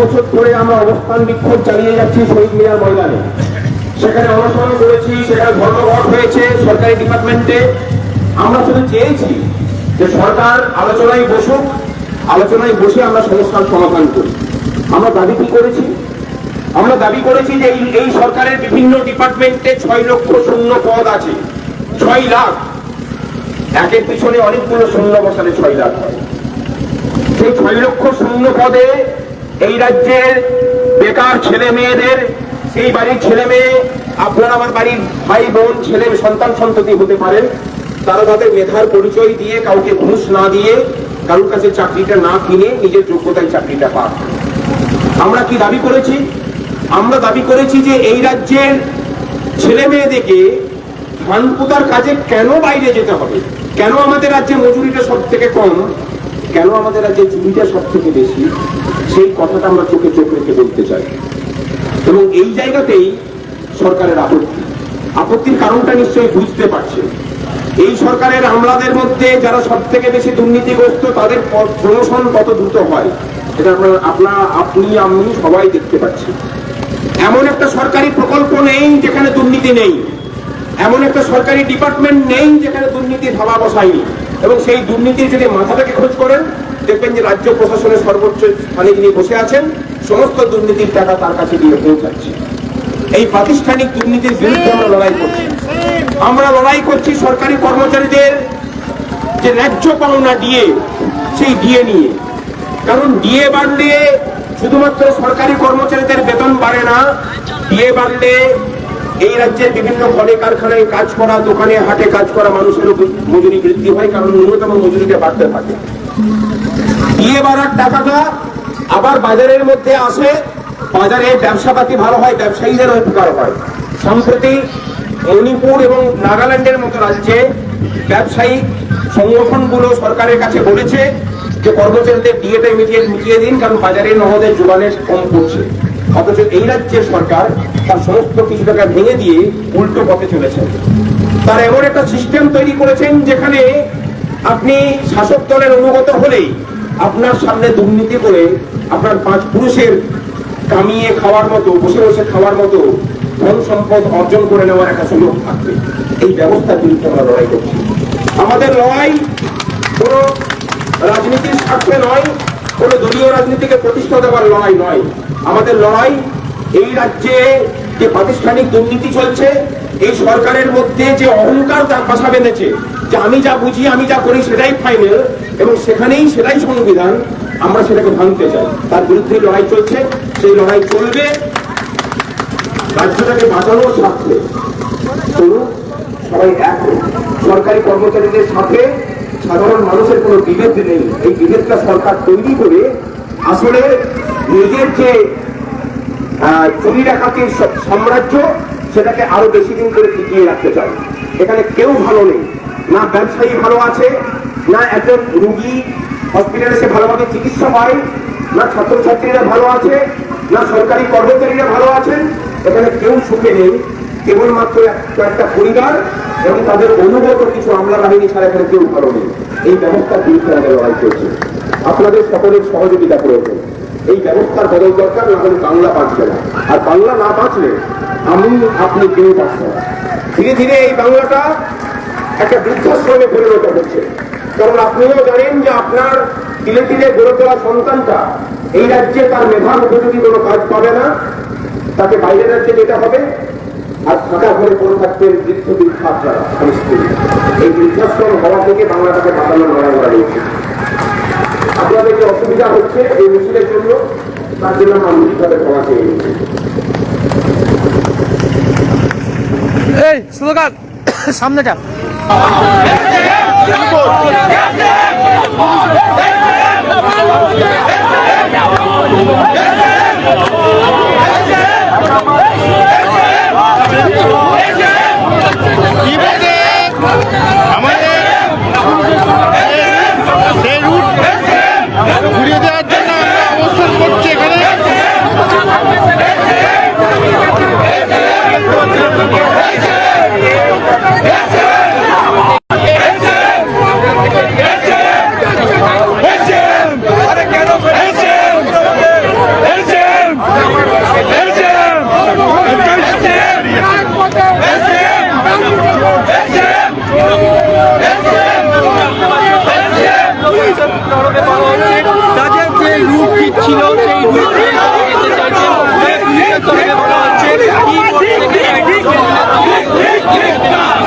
বছর ধরে আমরা অবস্থান বিক্ষোভ চালিয়ে যাচ্ছি শহীদ মিনার ময়দানে। সেখানে অনশন করেছি, সেখানে ধর্মঘট হয়েছে সরকারি ডিপার্টমেন্টে। আমরা শুধু চেয়েছি যে সরকার আলোচনায় বসুক, আলোচনায় বসে আমরা সমস্যার সমাধান করি। আমরা দাবি কি করেছি? আমরা দাবি করেছি যে এই সরকারের বিভিন্ন ডিপার্টমেন্টে ছয় লক্ষ শূন্য পদ আছে, ছয় লাখ। একের পিছনে অনেকগুলো শূন্য বসালে ছয় লাখ হয়। সেই ছয় লক্ষ শূন্য পদে এই রাজ্যের বেকার ছেলে মেয়েদের, সেই বাড়ির ছেলে মেয়ে, আপনার আমার বাড়ির ভাই বোন, ছেলে সন্তান সন্ততি হতে পারেন তারা তাদের মেধার পরিচয় দিয়ে কাউকে ঘুষ না দিয়ে কারোর কাছে চাকরিটা না কিনে নিজের যোগ্যতায় চাকরিটা পান আমরা কি দাবি করেছি? আমরা দাবি করেছি যে এই রাজ্যের ছেলে মেয়েদেরকে ধান পোতার কাজে কেন বাইরে যেতে হবে? কেন আমাদের রাজ্যে মজুরিটা সব থেকে কম? কেন আমাদের রাজ্যে জুড়িটা সব থেকে বেশি? সেই কথাটা আমরা চোখে চোখ রেখে বলতে চাই। এবং এই জায়গাতেই সরকারের আপত্তি। আপত্তির কারণটা নিশ্চয়ই বুঝতে পারছে এই সরকারের আমলাদের মধ্যে যারা সব থেকে বেশি দুর্নীতিগ্রস্ত, তাদের প্রমোশন কত দ্রুত হয়, এটা আপনার আপনা, আপনি, আমি সবাই দেখতে পাচ্ছি। এমন একটা সরকারি প্রকল্প নেই যেখানে দুর্নীতি নেই। এমন একটা সরকারি ডিপার্টমেন্ট নেই যেখানে দুর্নীতি ধাবা বসায়নি এবং সেই দুর্নীতির যদি মাথা থেকে খোঁজ করেন দেখবেন যে রাজ্য প্রশাসনের সর্বোচ্চ স্থানে যিনি বসে আছেন। সমস্ত দুর্নীতির টাকা তার কাছে গিয়ে পৌঁছাচ্ছে। এই প্রাতিষ্ঠানিক দুর্নীতির বিরুদ্ধে আমরা লড়াই করছি। আমরা লড়াই করছি সরকারি কর্মচারীদের যে ন্যায্য পাওনা ডিএ সেই ডিএ নিয়ে। কারণ ডিএ বাড়লে শুধুমাত্র সরকারি কর্মচারীদের বেতন বাড়ে না ডিএ বাড়লে এই রাজ্যের বিভিন্ন কলে কারখানায় কাজ করা, দোকানে হাটে কাজ করা মানুষের মজুরি বৃদ্ধি হয়, কারণ ন্যূনতম মজুরিটা বাড়তে থাকে। ডিএ বাড়ার টাকাটা আবার বাজারের মধ্যে আসে, বাজারে ব্যবসাপাতি ভালো হয়, ব্যবসায়ীদের উপকার হয়। সম্প্রতি মণিপুর এবং নাগাল্যান্ডের মতো রাজ্যে ব্যবসায়ী সংগঠনগুলো সরকারের কাছে বলেছে যে কর্মচারীদের ডিএটা ইমিডিয়েট মিটিয়ে দিন, কারণ বাজারে নগদের যোগানের কম পড়ছে। অথচ এই রাজ্যের সরকার তার সমস্ত কিছু টাকা ভেঙে দিয়ে উল্টো পথে চলেছেন তার এমন একটা সিস্টেম তৈরি করেছেন যেখানে আপনি শাসক দলের অনুগত হলেই আপনার সামনে দুর্নীতি করে আপনার পাঁচ পুরুষের কামিয়ে খাওয়ার মতো, বসে বসে খাওয়ার মতো ধন সম্পদ অর্জন করে নেওয়ার একটা সুযোগ থাকবে। এই ব্যবস্থার বিরুদ্ধে আমরা লড়াই করছি। আমাদের লড়াই কোনো রাজনীতির স্বার্থে নয়, কোনো দলীয় রাজনীতিকে প্রতিষ্ঠা দেওয়ার লড়াই নয়। আমাদের লড়াই এই রাজ্যে যে প্রাতিষ্ঠানিক দুর্নীতি চলছে, এই সরকারের মধ্যে যে অহংকার তার বাসা বেঁধেছে, যে আমি যা বুঝি, আমি যা করি সেটাই ফাইনাল এবং সেখানেই সেটাই সংবিধান, আমরা সেটাকে ভাঙতে চাই। তার বিরুদ্ধে লড়াই চলছে, সেই লড়াই চলবে। রাজ্যটাকে বাঁচানোর স্বার্থে। সবাই এক সরকারি কর্মচারীদের সাথে সাধারণ মানুষের কোনো বিভেদ নেই। এই বিভেদটা সরকার তৈরি করে আসলে নিজের যে চুরি ডাকাতির সাম্রাজ্য, সেটাকে আরও বেশি দিন করে টিকিয়ে রাখতে চায়। এখানে কেউ ভালো নেই। না ব্যবসায়ী ভালো আছে না একজন রুগী হসপিটালে সে ভালোভাবে চিকিৎসা পায়, না ছাত্রছাত্রীরা ভালো আছে, না সরকারি কর্মচারীরা ভালো আছেন, এখানে কেউ সুখে নেই। কেবলমাত্র একটা পরিবার এবং তাদের অনুগত কিছু আমলা বাহিনী ছাড়া এখানে কেউ ভালো নেই। এই ব্যবস্থার বিরুদ্ধে আমাদের লড়াই চলছে। আপনাদের সকলের সহযোগিতা প্রয়োজন। এই ব্যবস্থার বদল দরকার, না হলে বাংলা বাঁচবে না। আর বাংলা না বাঁচলে আমি, আপনি কেউ বাঁচবে ধীরে ধীরে এই বাংলাটা একটা বৃদ্ধাশ্রমে পরিণত হচ্ছে। কারণ আপনিও জানেন যে আপনার ধীরে ধীরে গড়ে তোলা সন্তানটা, এই রাজ্যে তার মেধার উপযোগী কোনো কাজ পাবে না। তাকে বাইরের রাজ্যে যেতে হবে। আর ফাঁকা ঘরে পড়ে থাকবেন বৃদ্ধ বৃদ্ধা আপনারা স্বামী স্ত্রী। এই বৃদ্ধাশ্রম হওয়া থেকে বাংলাটাকে বাঁচানোর লড়াই করা হয়েছে। আপনাদের যে অসুবিধা হচ্ছে এই মিছিলের জন্য, তার জন্য আমরা আন্তরিকভাবে ক্ষমা চেয়ে নিচ্ছি। এই, স্লোগান সামনেটা সেই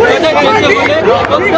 যেতে চাইছেন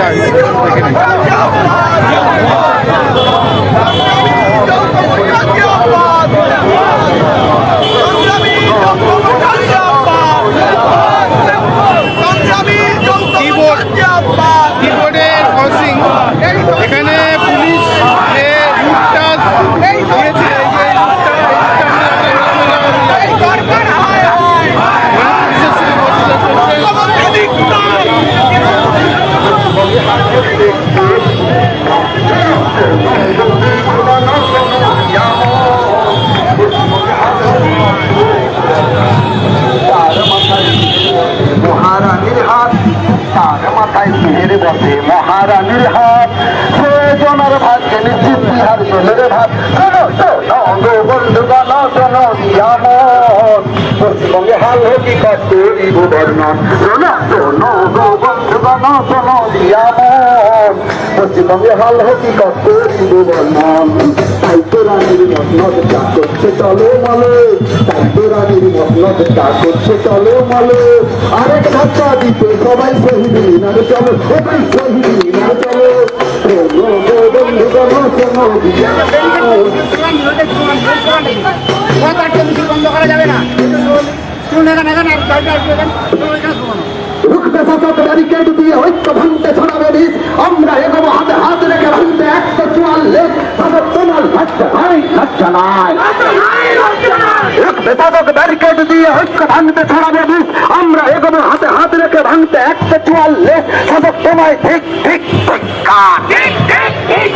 এখনও বসে মহারানীর হাত। প্রয়োজনের ভাগ্যে নিশ্চিত বিহার ছেলের ভাত। বন্ধুগণ, শোনো দিয়ামত পশ্চিমবঙ্গে হাল হকিকত করিব বর্ণন শোনো গো বন্ধুগণ, শোনো দিয়ামত পশ্চিমবঙ্গে হাল হকিকত করিব বর্ণন তাই তো রানীর মতনত যা করছে চলো মালে তাই তো রানীর মতনত যা করছে চলো মালে আরেক ধাক্কা দিতে সবাই শহীদ মিনারে চলো সবাই শহীদ মিনারে চলো শোনো গো বন্ধুগণ শোনো দিয়ামত রুখতে শাসক ব্যারিকেড দিয়ে ঐক্য ভাঙতে ছড়াবে বিষ আমরা এগোবো হাতে হাত রেখে ভাঙতে একশো চুয়াল্লিশ শাসক তোমার লজ্জা নাই লজ্জা নাই রুখতে শাসক ব্যারিকেড দিয়ে ঐক্য ভাঙতে ছড়াবে বিষ আমরা এগোবো হাতে হাত রেখে ভাঙতে একশো চুয়াল্লিশ শাসক তোমায় ঠিক ঠিক ঠিক ঠিক ঠিক